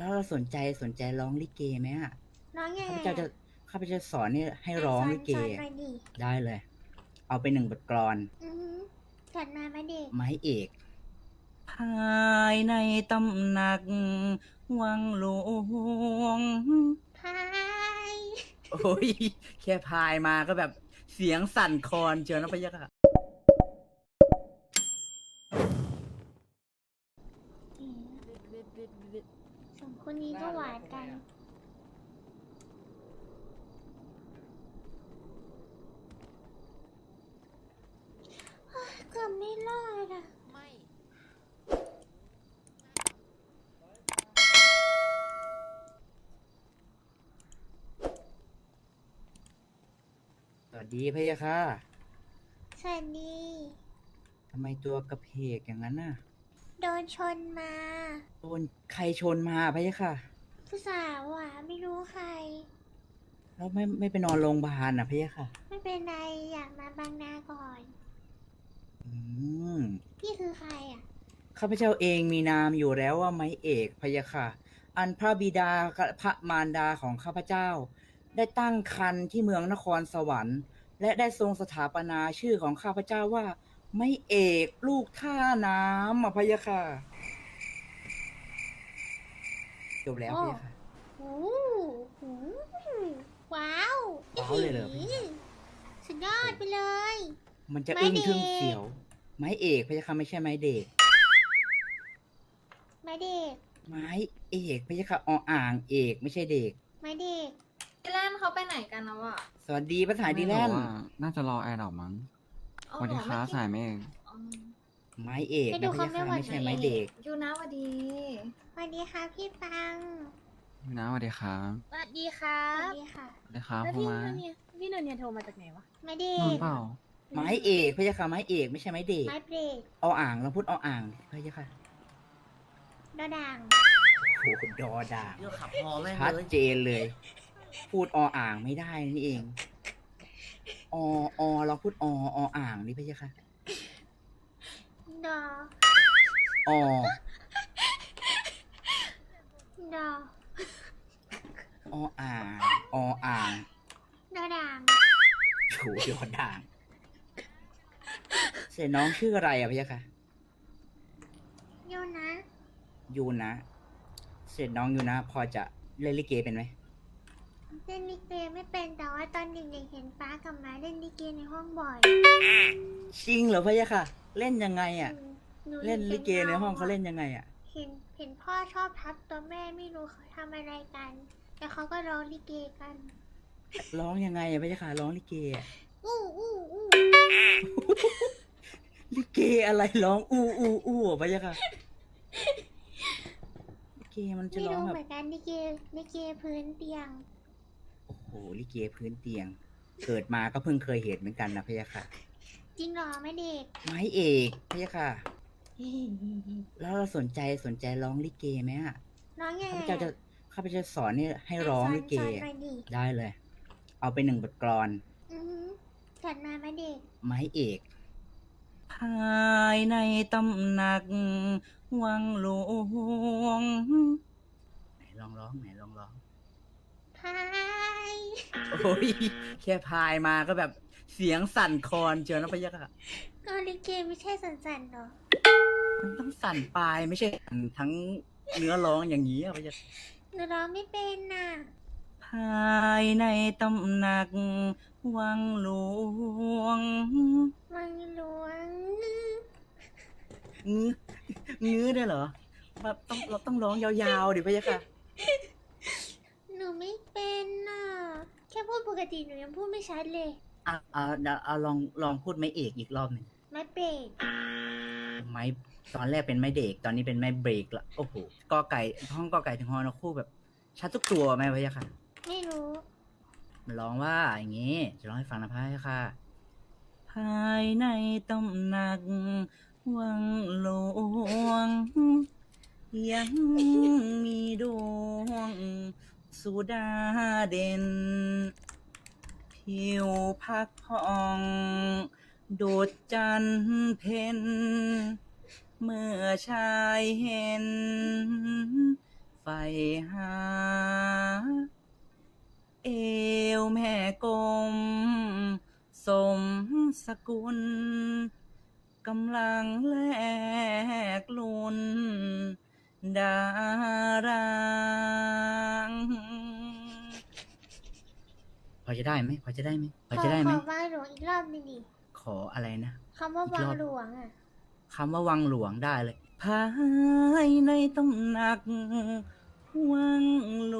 แล้วเราสนใจสนใจร้องลิเกไหมอะน้องยังข้าไงพเจ้าจะข้าพเจ้าสอนเนี่ยให้ร้องลิเก สอนอะหน่อยดิได้เลย เอาไปหนึ่งบทกลอน อือหือจัดมาไหมเด็กไม้เอก ภายในตำหนัก วังหลวง พายโอ้ย แค่พายมาก็แบบเสียงสั่นคลอนเชียวนะพะยะค่ะ สองคนนี้ก็หวานกันเฮ้ยเกือบไม่รอดอะ ไม่สวัสดีพะยะค่ะสวัสดี ทำไมตัวกระเพกอย่างนั้นน่ะ โดนชนมาโดนใครชนมาพะยะค่ะ ผู้สาวอะไม่รู้ใคร แล้วไม่ไม่ไปนอนโรงพยาบาลน่ะพะยะค่ะ ไม่เป็นไรอยากมาบางนาก่อน อืมพี่คือใครอะ ข้าพเจ้าเองมีนามอยู่แล้วว่าไม้เอกพะยะค่ะ อันพระบิดากับพระมารดาของข้าพเจ้า ได้ตั้งคันที่เมืองนครสวรรค์ และได้ทรงสถาปนาชื่อของข้าพเจ้าว่า ไม้เอกลูกท่าน้ำอะพะยะค่ะจบแล้วพะยะค่ะโอ้โหว้าวว้าวเลยเหรอพี่อื้อหือสุดยอดไปเลย มันจะไม้อึ้งเด็กทึ่งเสียว ไม้เอกพะยะค่ะไม่ใช่ไม้เด็ก ไม้เด็ก ไม้เอกพะยะค่ะออ่างเอกไม่ใช่เด็ก ไม้เด็กพี่แลนเขาไปไหนกันนะวะสวัสดีภาษาดีแลนไม่ด์รู้อะน่าจะรอแอร์ดอกมั้งเอา สวัสดีเหรอครับไม่สายเมฆอ๋อไม้เอกไปนะดูพะเขายะไม่ค่ะหวั่นไม่ใช่ไหวไม้เด็ก ยูนะสวัสดีสวัสดีค่ะพี่ปังพี่นะสวัสดีครับสวัสดีครัสวับสดีค่ะ สวัสดีครับแล้วพ่อพี่มานนเนี่ยพี่นนเนี่ยโทรมาจากไหนวะ ไม้เด็นอนกเปล่าไม้เอกพะยะค่ะไม้เอกไม่ใช่ไม้เด็กไม้เบรกเอาอ่างเราพูดเอาอ่างพะยะค่ะดอดังโอ้โหดอด่างเดี๋ยวขับพอแม่งชัดเลยเจนเลย พูดออ่างไม่ได้นี่เอง ออเราพูดอออ่างนี่พะยะค่ะดออดอออ่างออ่างดอดังโถดอด่างเสร็จน้องชื่ออะไรอะพะยะค่ะโยนะยูนะ เสร็จน้องยูนะ พอจะเล่นลิเกเป็นไหม เล่นลิเกไม่เป็นแต่ว่าตอนเด็กๆเห็นป้ากับม้าเล่นลิเกในห้องบ่อยจริงเหรอพะยะค่ะ เล่นยังไงอะหนูเล่นลิเกในห้องเขาเล่นยังไงอะเห็นเห็นพ่อชอบทับตัวแม่ไม่รู้เขาทำอะไรกัน แต่เขาก็ร้องลิเกกันร้องยังไงอะพะยะค่ะร้องลิเกอะอู้อู้อู้ลิเกอะไรร้องอู้อู้อู้อะพะยะค่ะลิเกมันจะไม่ร้องรู้แบเหมืบอนกันลิเกลิเกพื้นเตียง โอ้โหลิเกพื้นเตียง เกิดมาก็เพิ่งเคยเห็นเหมือนกันนะพะยะค่ะ จริงเหรอแม่เด็ก ไม้เอกพะยะค่ะ แล้วเราสนใจสนใจร้องลิเกไหมอะน้องยังข้าไงพเจ้าจะข้าพเจ้าสอนเนี่ยให้ร้องลิเก สอนอะหน่อยดิได้เลย เอาไปหนึ่งบทกลอน อือหือจัดมาแม่เด็ก ไม้เอก ภายในตำหนัก วังหลวง ไหนลองร้องไหนลองร้อง พายโอ้ยแค่พายมาก็แบบเสียงสั่นคลอนเชียวนะพะยะค่ะ ก็ลิเกไม่ใช่สันๆหรอมันต้องสั่นปลายไม่ใช่สั่นทั้งเนื้อร้องอย่างนี้อะพะยะหนูร้องไม่เป็นน่ะภายในตำหนัก วังหลวงวังหลวงงื้อ งื้อได้วยเหรอแบบต้องเราต้องร้องยาวๆดิพะยะค่ะ หนูไม่เป็นน่ะ แค่พู ดปกติหนูยังพูดไม่ชัดเลยอะเอาเอาเอาลองลองพูดไม้เอกอีกรอบหนึ่งไม่เบรกไม้ตอนแรกเป็นไม้เด็ก ตอนนี้เป็นไม้เบรกละโอ้โหกอไก่ห้องกอไก่ถึงฮอนอคู่แบบ ชัดทุกตัวไหมพะยะค่ะ ไม่รู้ มันร้องว่าอย่างงี้ จะร้องให้ฟังนะพะยะค่ะ ภายในตำหนัก วังหลวง ยังมีดวงสุดาเด่น ผิวพักผ่องโดดจันเพ็ญเมื่อชายเห็น ไฟหา เอวแม่กลม สมสกุลกำลังแลกลุนดาราง อจะได้ไหมพอจะได้ไหมพอจะได้ไหมขอวางหลวงอีกรอบหนึงดิขออะไรนะ คำว่าอีกวารงอบหลวงอะ คำว่าวังหลวงได้เลยภายในตำหนัก วังหล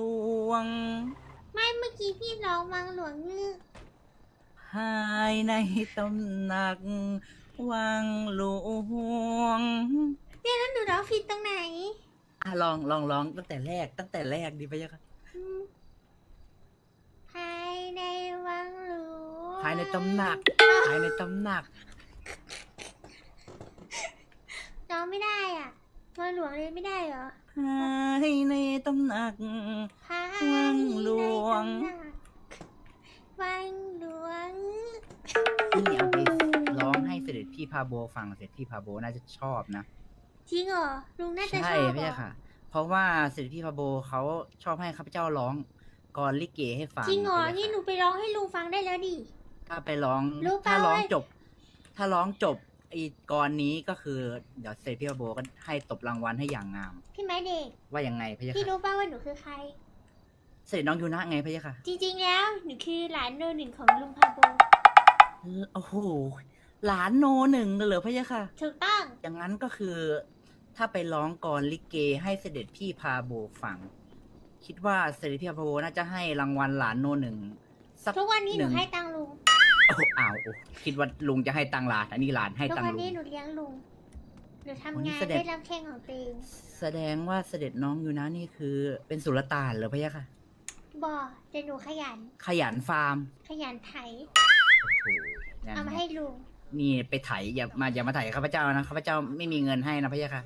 วง ไม่เมื่อกี้พี่ร้องวางหลวงนี่ภายในตำหนัก วังหลวงเนี่ยแล้วหนูร้องผิดตรงไหนอะลองลองลองตั้งแต่แรกตั้งแต่แรกดีไปยังคะอืมภายในวังหลวง ภายในตำหนักภายในตำหนัก ร้องไม่ได้อะวังหลวงเลยไม่ได้เหรอภายในตำหนักภายวังหลวงในตำหนักวังหลวง นี่เอาไปร้องให้เสด็จพี่พาโบฟังเสด็จพี่พาโบน่าจะชอบนะ จริงเหรอลุงน่าจะใช่ชอบพี่เหรอค่ะ เพราะว่าเสด็จพี่พาโบเขาชอบให้ข้าพเจ้าร้องกรลิเกให้ฟังจริงเหรอพี่นี่ค่ะหนูไปร้องให้ลุงฟังได้แล้วดิ ถ้าไปร้องรู้เปล่าถ้าร้องว่าจบ ถ้าร้องจบไอ้กรนี้ก็คือเดี๋ยวเสด็จพี่พาโบก็ให้ตบรางวัลให้อย่างงาม พี่ไม้เด็ก ว่ายังไงพี่พี่ค่ะรู้ป่าว่าหนูคือใคร เสด็จน้องยูนะไงพี่ค่ะจริงๆ แล้วหนูคือหลานโนหนึ่งของลุงพาโบ โอ้โหหลานโนหนึ่งเลยเหรอพี่ค่ะ ถูกต้อง อย่างนั้นก็คือ ถ้าไปร้องกรลิเกให้เสด็จพี่พาโบฟัง คิดว่าเสด็จพี่พาโบน่าจะให้รางวัลหลานโนหนึ่งสักทุกวันนี้หหนูนึ่งให้ตังค์ลุงโอ้โหอ้าวโอ้คิดว่าลุงจะให้ตังค์หลานอันนี้หลานให้ทุกตังวัค์ลุนี้งหนูเลี้ยงลุง หนูโอ้ทำนี่งานแสดงได้รับแข่งของตัวเองแสดงว่าเสด็จน้องอยู่นะนี่คือเป็นสุลต่านเหรอพี่ค่ะบอกแต่หนูขยัน ขยันฟาร์มขยันไถโอ้โหนั่นเอามาไงให้ลุง นี่ไปไถอย่ามาอย่ามาไถข้าพเจ้านะข้าพเจ้าไม่มีเงินให้นะพี่ค่ะ